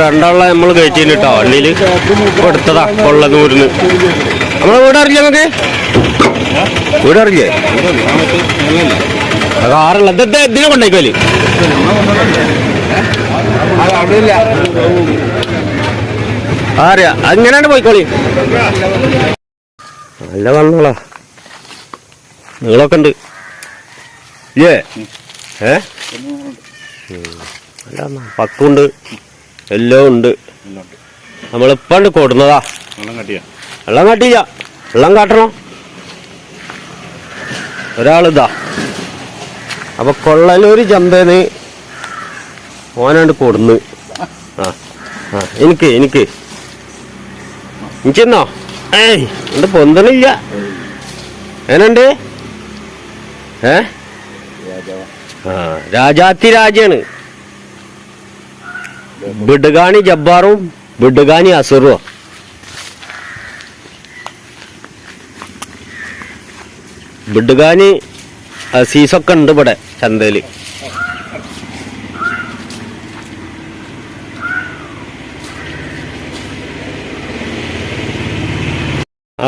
രണ്ടാളെ നമ്മൾ കയറ്റിന് കേട്ടോ. വണ്ടിയിൽ കൊടുത്തതാ കൊള്ളനൂരിന് നമ്മളെ വീട് അറിയില്ല നമുക്ക് വീട് അറിയില്ലേ? കാറുള്ള. ഇത് ഇതിനെ കൊണ്ടേക്കോൽ. അറിയാ അങ്ങനെയാണ് പോയിക്കോളി? നല്ല വന്നോളാ നിങ്ങളൊക്കെ ഉണ്ട്. ഏ? ഏ? പക്കുണ്ട് എല്ലാം ഉണ്ട്. നമ്മളിപ്പണ്ട് കൊടുന്നതാ. വെള്ളം കട്ടിയാ. വെള്ളം കാട്ടണം. ഒരാളിതാ. അപ്പൊ കൊള്ളലൊരു ചന്തേന്ന് ഓനാണ്ട് കൊടുന്ന്. ആ ആ എനിക്ക് എനിക്ക്. എനിക്കെന്നോ ഏയ് എന്റെ പൊന്തണില്ല. ഏനണ്ട്? ഏ? ആ രാജാത്തി രാജാണ് ബിഡുഗാണി ജബ്ബാറും ബിഡുഗാണി അസുറും ബിഡ്ഗാനി സീസൊക്കെ ഉണ്ട് ഇവിടെ ചന്തയിൽ.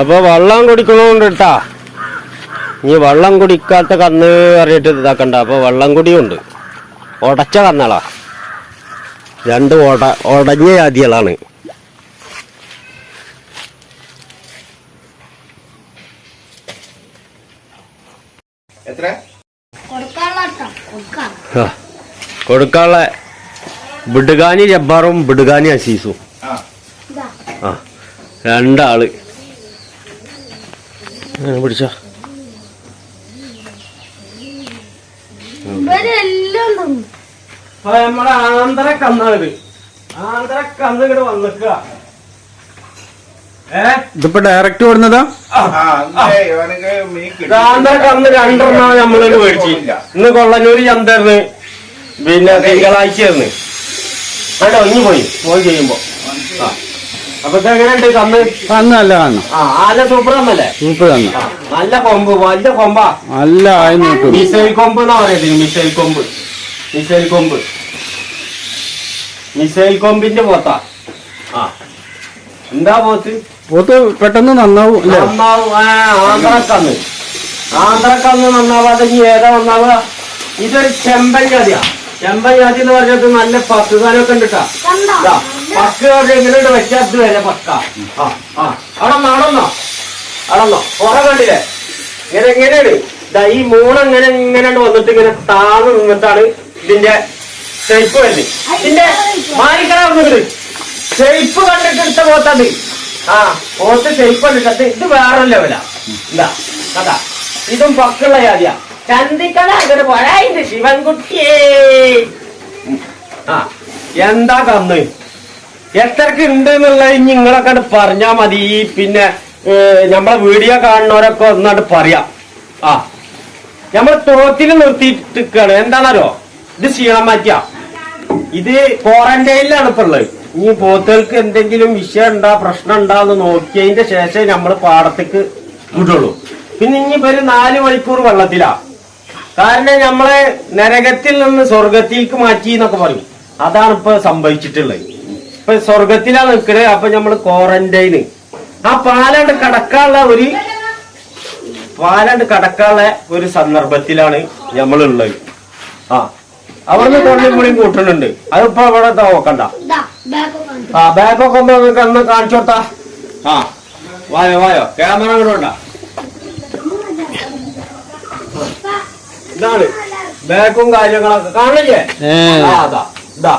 അപ്പൊ വെള്ളം കുടിക്കണോണ്ട് കേട്ടാ ഈ വെള്ളം കുടിക്കാത്ത കന്ന് അറിയിട്ട് ഇതാക്കണ്ട. അപ്പൊ വെള്ളം കുടിയുണ്ട്. ഉടച്ച കന്നളാ. രണ്ട് ഓട ഉടഞ്ഞ ജാതികളാണ്. എത്ര? കൊടുക്കാനുള്ള ബിഡുഗാനി ജബ്ബാറും ബിഡുഗാനി അസീസും. ആ. ഇതാ. ആ രണ്ടാൾ. പിടിച്ചോ ഇവരെല്ലാം തിന്നു നമ്മളെ ആന്തര കന്നാണിത് ആന്തര കന്ന് ഇങ്ങോട്ട് വന്നിക്കുക ഏ? ഇതിപ്പോ ഡയറക്റ്റ് ഓടുന്നതാ? ആ, ഇന്നേ ഇവനക്ക് മീൻ കിട്ടി. ആന്ധ്ര കന്ന് രണ്ടെണ്ണം നമ്മളിന്ന് മേടിച്ചു. ഇന്ന് കൊള്ളന്നൂര് ചന്തർന്ന്. പിന്നെ തിങ്കളാഴ്ചയായിരുന്നു കേട്ടോ ഇനി പോയി. പോയി ചെയ്യുമ്പോ. ആ. അപ്പൊ ഇതെങ്ങനെയുണ്ട് കന്ന്? കന്ന് നല്ല കാണണം ആ ആല സൂപ്പറന്നല്ലേ സൂപ്പർ തന്നെ നല്ല കൊമ്പ് വലിയ കൊമ്പാ. നല്ല ആയി നോക്കും മിസൈൽ കൊമ്പ് എന്നാ പറയുന്നത് മിസൈൽ കൊമ്പ്. മിസൈൽ കൊമ്പ്. മിസൈൽ കൊമ്പിന്റെ പോത്താ. ആ. എന്താ പോത്ത്? പോത്ത് പെട്ടെന്ന് നന്നാവും അല്ലേ? നന്നാവും. ആ, ആന്ധ്രക്കന്ന്. ആന്ധ്രക്കന്ന് നന്നാവാതെ ഇനി ഏതാ നന്നാവുക ഇതൊരു ചെമ്പൻ ജാതിയാ. ചെമ്പൻ ജാതി എന്ന് പറഞ്ഞത് നല്ല പത്ത് ഉണ്ട് ട്ടാ. കണ്ടോ? ഇതാ, പക്ക് എങ്ങനെയുണ്ട് വെച്ചത് വരെ പക്ക. ആ ആ. അടന്നോ അടന്നോ. അടന്നോ. കുറെ കണ്ടില്ലേ? ഇങ്ങനെ എങ്ങനെയാണ് ഈ മൂന്ന് ഇങ്ങനെ ഇങ്ങനെ വന്നിട്ട് ഇങ്ങനെ താന്ന് നിന്നിട്ടാണ് ഇതിന്റെ ഷേപ്പ് വരുന്നത് പിന്നെ മാറിക്കട വന്നിട്ട് ഷേപ്പ് കണ്ടിട്ട് എടുത്ത പോത്തത് ആ പോത്ത് ഷേപ്പ് കണ്ടിട്ട് ഇത് വേറെ ലെവലാ ഇതാ കഥാ. ഇതും പക്കുള്ള ജാതിയാ. ചന്തിക്കഥ അങ്ങനെ പോരായിട്ട് ശിവൻകുട്ടിയേ. ആ എന്താ കന്ന്? എത്രക്ക് ഉണ്ട് എന്നുള്ളത് ഇനി നിങ്ങളൊക്കെ പറഞ്ഞാ മതി. പിന്നെ നമ്മളെ വീഡിയോ കാണുന്നവരൊക്കെ ഒന്നാണ്ട് പറയാം. ആ നമ്മൾ തോത്തിൽ നിർത്തിയിട്ടിരിക്കാണ്. എന്താണല്ലോ ഇത് ക്ഷീണം മാറ്റിയ ഇത് ക്വാറന്റൈനിലാണ് ഇപ്പൊ ഉള്ളത്. ഇനി പോത്തുകൾക്ക് എന്തെങ്കിലും വിഷയം ഉണ്ടാ പ്രശ്നം ഉണ്ടാന്ന് നോക്കിയതിന്റെ ശേഷം നമ്മൾ പാടത്തേക്ക് വിടുള്ളൂ. പിന്നെ ഇനി ഒരു നാല് മണിക്കൂർ വെള്ളത്തിലാ. കാരണം നമ്മളെ നരകത്തിൽ നിന്ന് സ്വർഗത്തിലേക്ക് മാറ്റി എന്നൊക്കെ പറയും. അതാണ് ഇപ്പൊ സംഭവിച്ചിട്ടുള്ളത്. ഇപ്പൊ സ്വർഗത്തിലാണ് നിൽക്കുന്നത് അപ്പൊ നമ്മൾ ക്വാറന്റൈന് ആ പാലണ്ട് കടക്കാനുള്ള ഒരു പാലണ്ട് കടക്കാനുള്ള ഒരു സന്ദർഭത്തിലാണ് നമ്മളുള്ളത് ആ. അവിടുന്ന് തള്ളിയും പുളിയും കൂട്ടുന്നുണ്ട്. അതിപ്പോ അവിടെ നോക്കണ്ട. ആ ബാഗൊക്കെ നിങ്ങൾക്ക് അന്ന് കാണിച്ചു കൊടുത്താ. ആ വായോ വായോ. ക്യാമറ കൂടെ ഉണ്ടാ ഇതാണ് ബാഗും കാര്യങ്ങളൊക്കെ. കാണില്ലേ ഏ. ആ അതാ ഇതാ.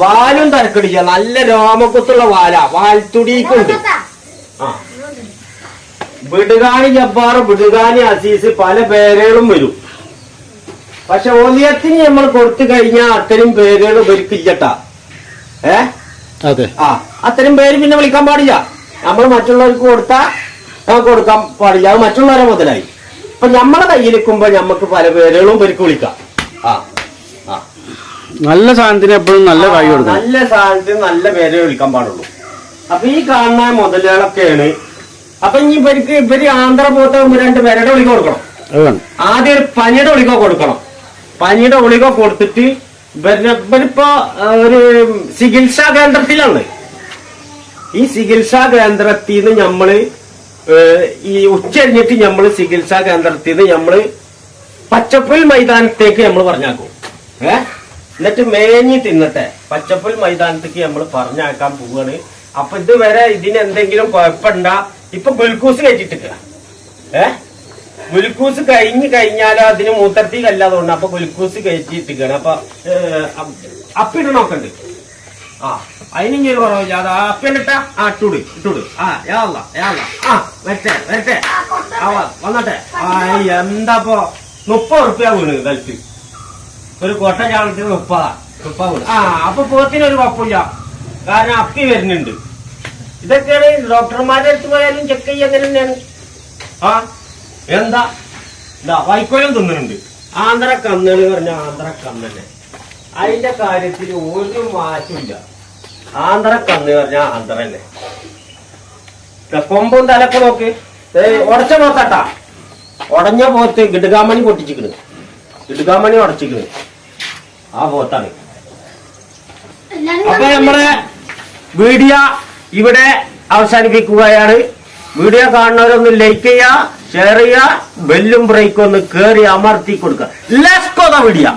വാലും തരക്കടിച്ച നല്ല രോമക്കുത്തുള്ള വാല. വാൽത്തുടിക്കുണ്ട് ആ. ബിടുകാണി ജബ്ബാർ ബിടുകാണി അസീസ് പല പേരുകളും വരും. പക്ഷെ ഓലിയത്തിന് നമ്മൾ കൊടുത്തു കഴിഞ്ഞാൽ അത്തരം പേരുകൾ ഇവർക്കില്ലട്ടാ ഏ? അതെ. ആ അത്തരം പേര് പിന്നെ വിളിക്കാൻ പാടില്ല. നമ്മൾ മറ്റുള്ളവർക്ക് കൊടുത്താ നമുക്ക് കൊടുക്കാൻ പാടില്ല. അത് മറ്റുള്ളവരെ മുതലായി. ഇപ്പൊ നമ്മളെ കയ്യിലിരിക്കുമ്പോ നമുക്ക് പല പേരുകളും ഇവർക്ക് വിളിക്കാം. ആ ആ. നല്ല സാധനത്തിന് എപ്പോഴും നല്ല കൈ കൊടുക്കും നല്ല സാധനത്തിന് നല്ല പേരെ വിളിക്കാൻ പാടുള്ളൂ. അപ്പൊ ഈ കാണുന്ന മുതലുകളൊക്കെയാണ്. അപ്പൊ ഇനി ഇവർക്ക് ഇവർ ആന്ധ്ര പോത്ത രണ്ട് പേരുടെ വിളിക്ക് കൊടുക്കണം. ആദ്യം ഒരു പനിയുടെ വിളിക്കോ കൊടുക്കണം. പനിയുടെ ഗുളിക കൊടുത്തിട്ട് ഇവർ ഇവരിപ്പോ ഒരു ചികിത്സാ കേന്ദ്രത്തിലാണ്. ഈ ചികിത്സാ കേന്ദ്രത്തിൽ നിന്ന് നമ്മൾ ഈ ഉച്ചരിഞ്ഞിട്ട് നമ്മൾ ചികിത്സാ കേന്ദ്രത്തിൽ നിന്ന് നമ്മൾ പച്ചപ്പുൽ മൈതാനത്തേക്ക് നമ്മൾ പറഞ്ഞാക്കും. ഏ? എന്നിട്ട് മേഞ്ഞി തിന്നട്ടെ. പച്ചപ്പുൽ മൈതാനത്തേക്ക് നമ്മൾ പറഞ്ഞാക്കാൻ പോവാണ്. അപ്പൊ ഇതുവരെ ഇതിന് എന്തെങ്കിലും കുഴപ്പമുണ്ട? ഇപ്പൊ ഗ്ലൂക്കോസ് കയറ്റിട്ടില്ല ഏ? ഗ്ലൂക്കോസ് കഴിഞ്ഞ് കഴിഞ്ഞാൽ അതിന് മൂത്രത്തി കല്ലാതുകൊണ്ട് അപ്പൊ ഗുലുക്കൂസ് കയറ്റിട്ടിരിക്കുകയാണ് അപ്പൊ ഏഹ്, നോക്കണ്ട്. ആ അതിനും ഒരു കുറവില്ല. അത് അപ്പിലിട്ട ആ ഇട്ടൂട് ഇട്ടൂട്. ആ യാള യാള ആ വരട്ടെ വരട്ടെ. ആ വന്നട്ടെ. ആ എന്താപ്പോ? മുപ്പത് റുപ്യ വീണ് കളിച്ച് ഒരു കൊട്ട ചാണത്തിന് മുപ്പതാ മുപ്പത് വീണ്. ആ അപ്പൊ പോത്തിനൊരു കുഴപ്പമില്ല. കാരണം അപ്പി വരുന്നുണ്ട്. ഇതൊക്കെയാണ് ഡോക്ടർമാരെ അടുത്ത് പോയാലും ചെക്ക് അങ്ങനെ തന്നെയാണ്. ആ എന്താ? വൈക്കോലം തിന്നുന്നുണ്ട് ആന്ധ്ര കന്നൽ പറഞ്ഞ ആന്ധ്ര കന്നനെ അതിന്റെ കാര്യത്തിൽ ഒരു മാറ്റമില്ല. ആന്ധ്ര കന്ന് പറഞ്ഞ ആന്ധ്ര തന്നെ കൊമ്പും തലക്കെ നോക്ക്. ഉടച്ച പോത്താട്ടാ. ഉടഞ്ഞ പോത്ത് ഗിഡുകാമണി പൊട്ടിച്ചിക്കണ്. ഗിഡുകാമണി ഉടച്ചിക്കണ്. ആ പോത്താണ്. അപ്പൊ നമ്മുടെ വീഡിയോ ഇവിടെ അവസാനിപ്പിക്കുകയാണ്. വീഡിയോ കാണുന്നവരൊന്ന് ലൈക്ക് ചെയ്യുക. ചെയ്യുക ബെല്ലും ബ്രേക്കും ഒന്ന് കേറി അമർത്തി കൊടുക്കുക ലെസ്കോ വീഡിയോ